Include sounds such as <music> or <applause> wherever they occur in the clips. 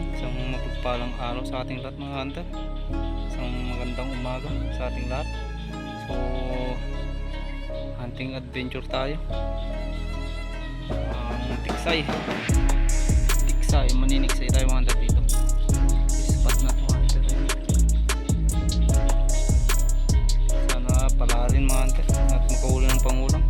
Isang mapagpalang araw sa ating lahat mga hunter. Isang magandang umaga sa ating lahat. So, hunting adventure tayo. Ang tiksay. Tiksay, maniniksay tayo mga hunter dito. Spot na to hunter. Sana palarin mga hunter at makahuli ng pangulam.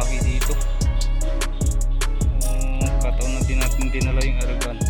Kaki dito. Oo, kataon na din natin dinala yung aragan.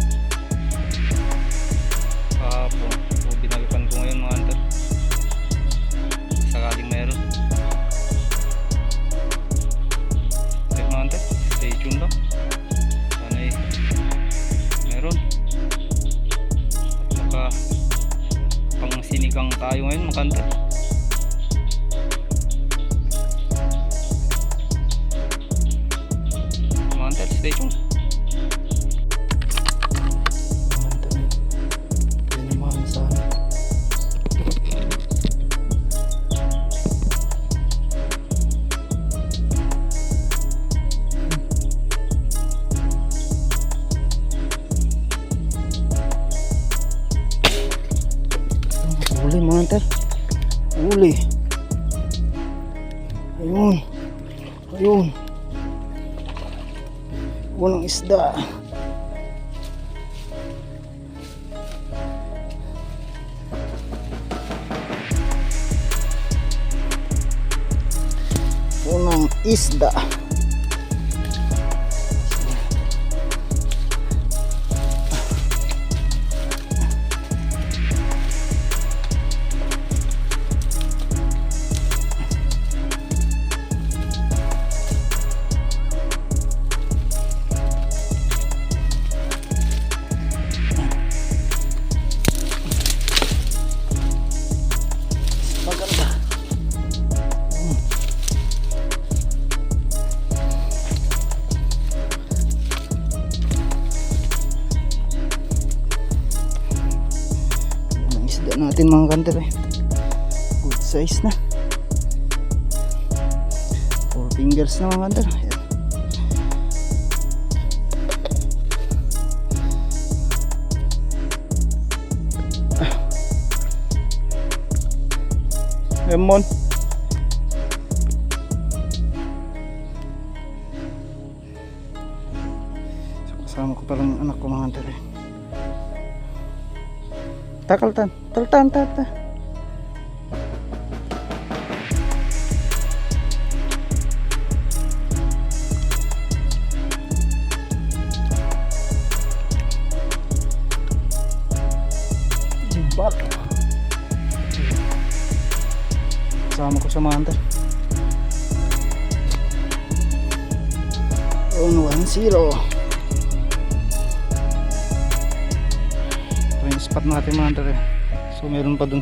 Isda. Natin mga kanter eh. Good size na. Four fingers na mga kanter. Yan. Lemon. So, Takaltan. Taltan, tata. Jibak.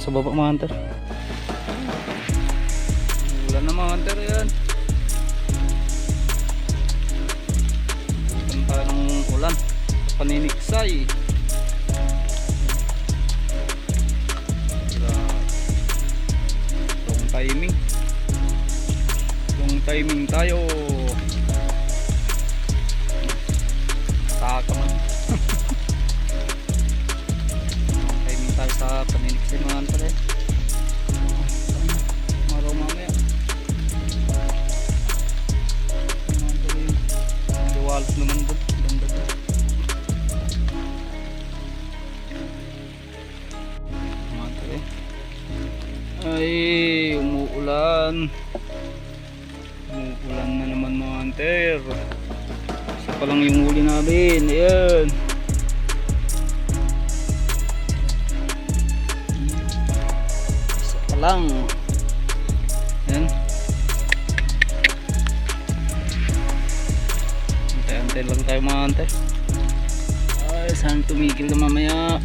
Dun sa baba mga hunter. Ulan na mga hunter yan. Bukan tayo ng ulan. Sa paniniksay. Yung timing. Yung timing tayo. Timing tayo sa paniniksay mga hunter eh. Maraw mamaya. Liwalas naman doon. Ganda doon. Mga eh. Ay, umuulan. Umuulan na naman mga hunter. Isa pa lang yung huli namin. Ayan. Uh,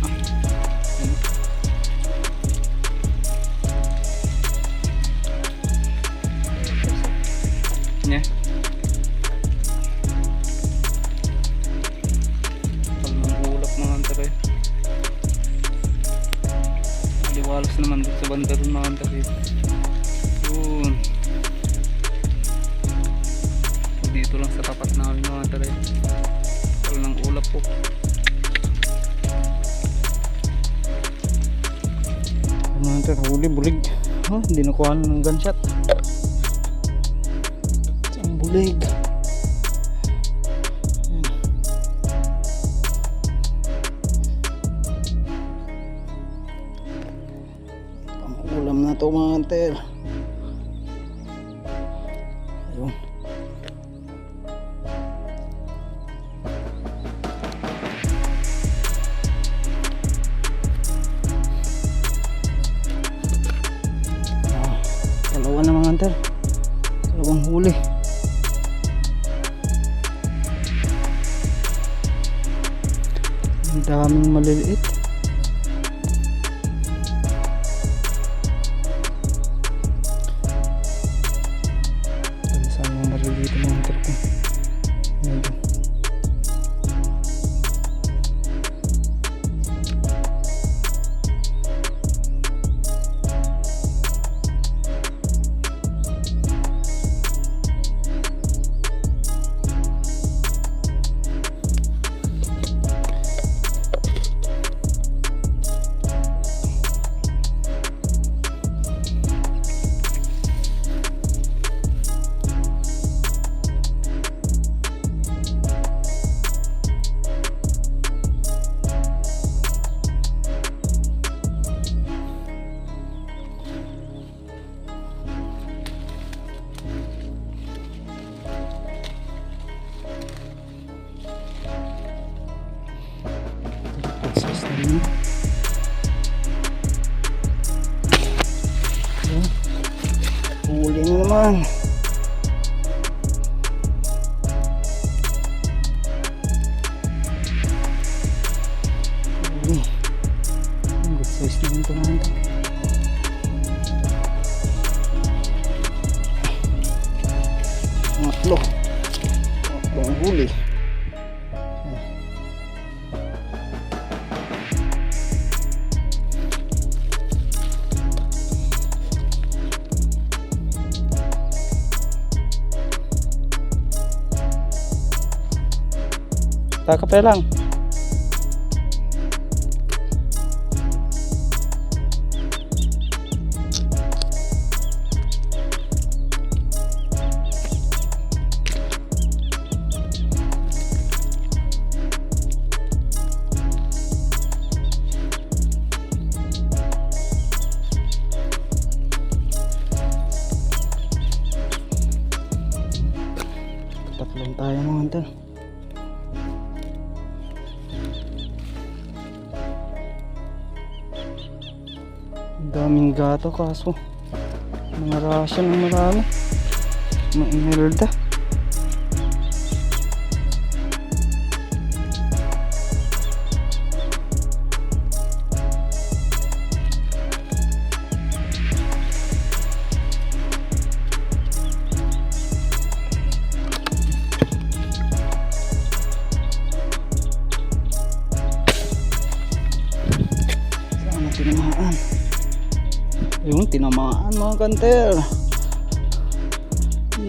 lang ng gunshot. Isang bulig. Ulam na to mga kantel daming maliliit. 五零的 Taka lang. daming gato kaso. Mga rasya ng marami. Mga emeralda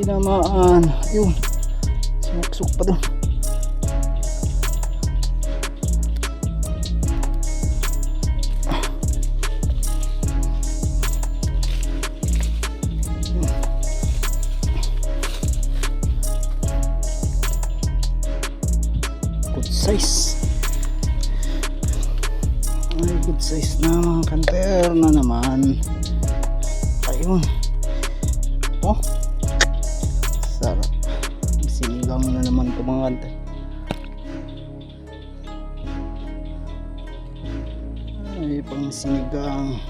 tinamaan yun sumaksok pa doon pang sinigang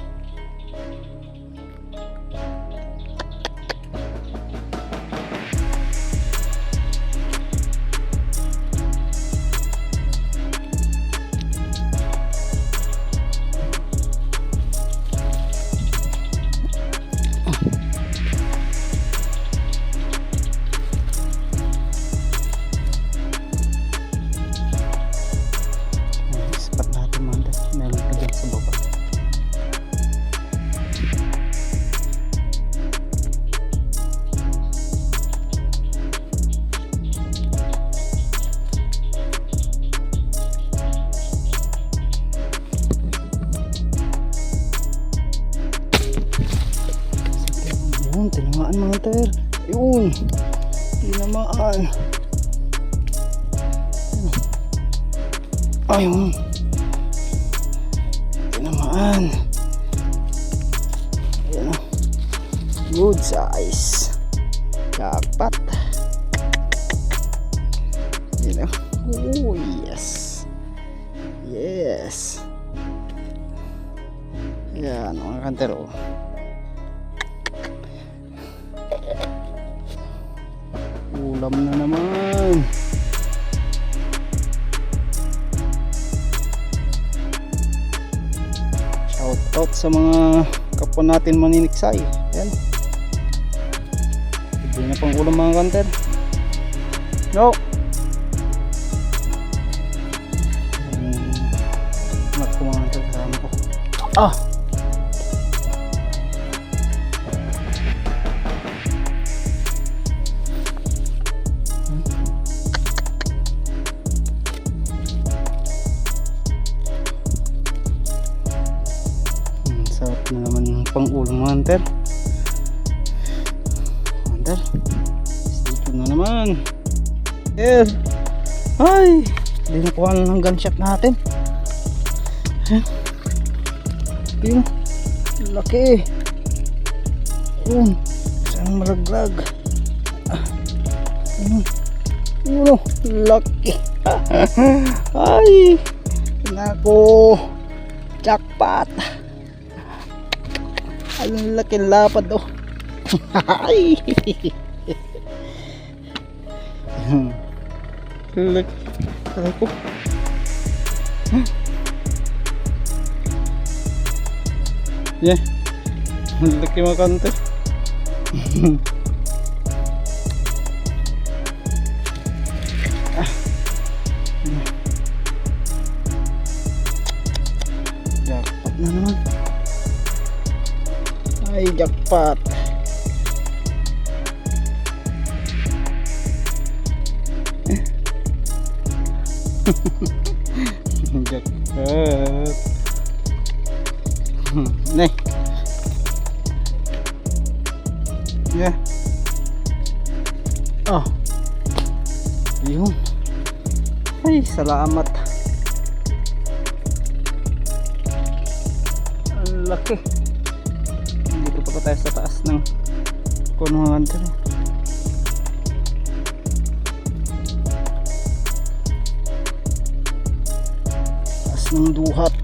Ayun. Tinamaan. Ayan. Good size. Jackpot. Ayan o. Oh, yes. Yes. Ayan, mga kantero. Ulam na naman. Sa mga kapwa natin maniniksay. Ayan. Hindi na pang ulam mga kanter. No. Anak ko mga. Ah! There. Ay! Hindi nakuha na ng gunshot natin. Ayan. Yung laki. Yun. Saan malaglag. Ah. Ayun. Yun. oh, Laki. <laughs> Ay! Nako. Jackpot. Ang laki lapad oh. <laughs> Ay. Laki. <laughs> Aray ko. Yeah. Ang laki mga kante. Jackpot na naman. Ay, jackpot. jackpot. Salamat. Ang laki. Dito pa pa tayo sa taas ng kunuhan dito. Taas ng duhat.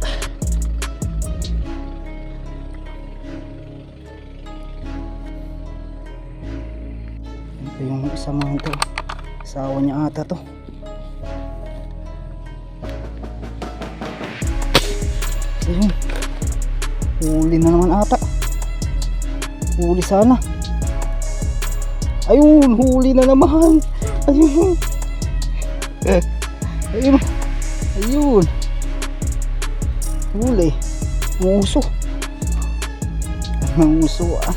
Ito yung isa mga ito. Asawa niya ata to. Ata. Huli sana. Ayun, huli na naman. Ayun. Ayun. Ayun. Huli. Muso. Muso ah.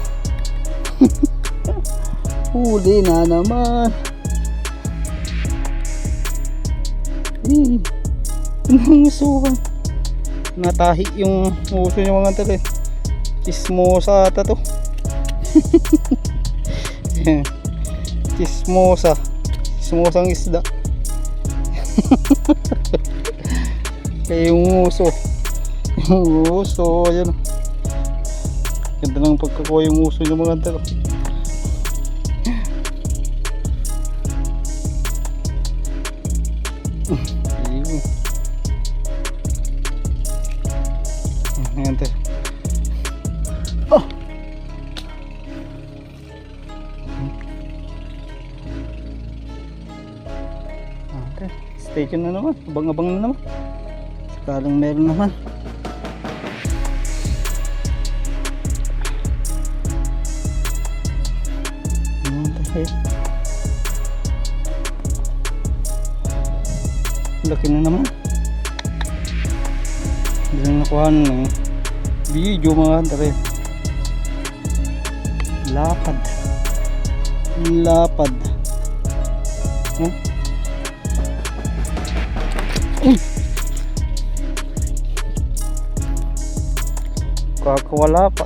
<laughs> Huli na naman. Eh, Muso. Natahi yung muso niya mga tali. Chismosa ata to. <laughs> Chismosa. Chismosang isda. <laughs> Kaya yung uso. Yung uso. Ayan. Ganda ng pagkakuha yung uso ng mga talo. Tuned na naman. Abang-abang na naman. Sakaling meron naman. Tayo. Laki na naman. Hindi na nakuha ng video mga tari. Lapad. Lapad. Kako wala pa.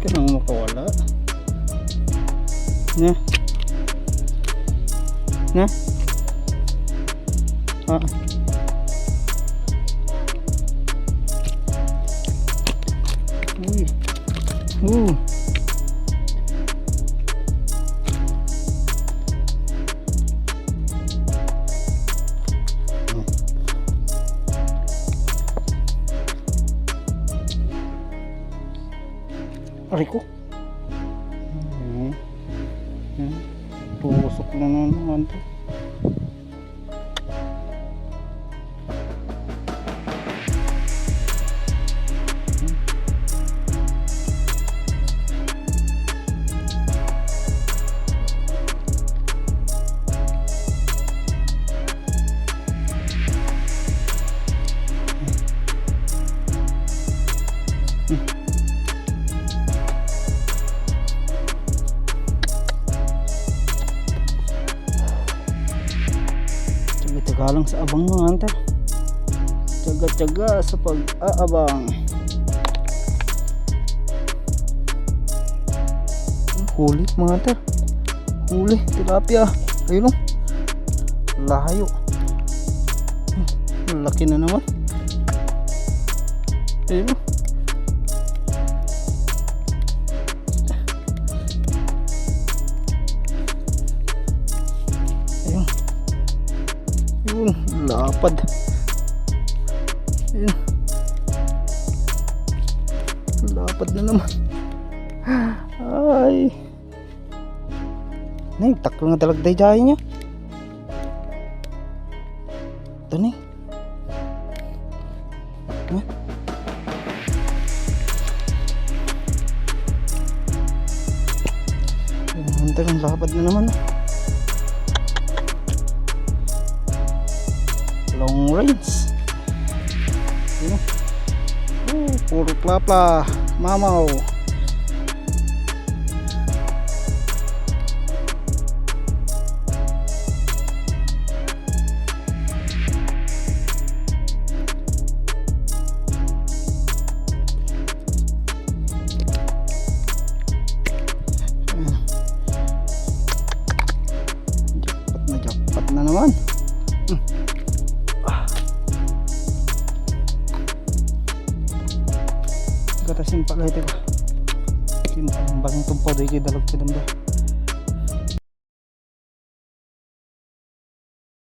Kailangan makawala. Na. Na. Ah. Uy. Ooh. nanonood. Na na naman to. Tsaga-tsaga lang sa abang mga hunter. Tsaga-tsaga sa pag-aabang. Huli mga hunter. Huli, tilapia. Ayun o. Layo. Hmm, Laki na naman. Ayun o. lapad. Yun. Lapad na naman. Ay. Nay, taklo nga talagday dyan niya. Ito na Ha? Pla, mamão.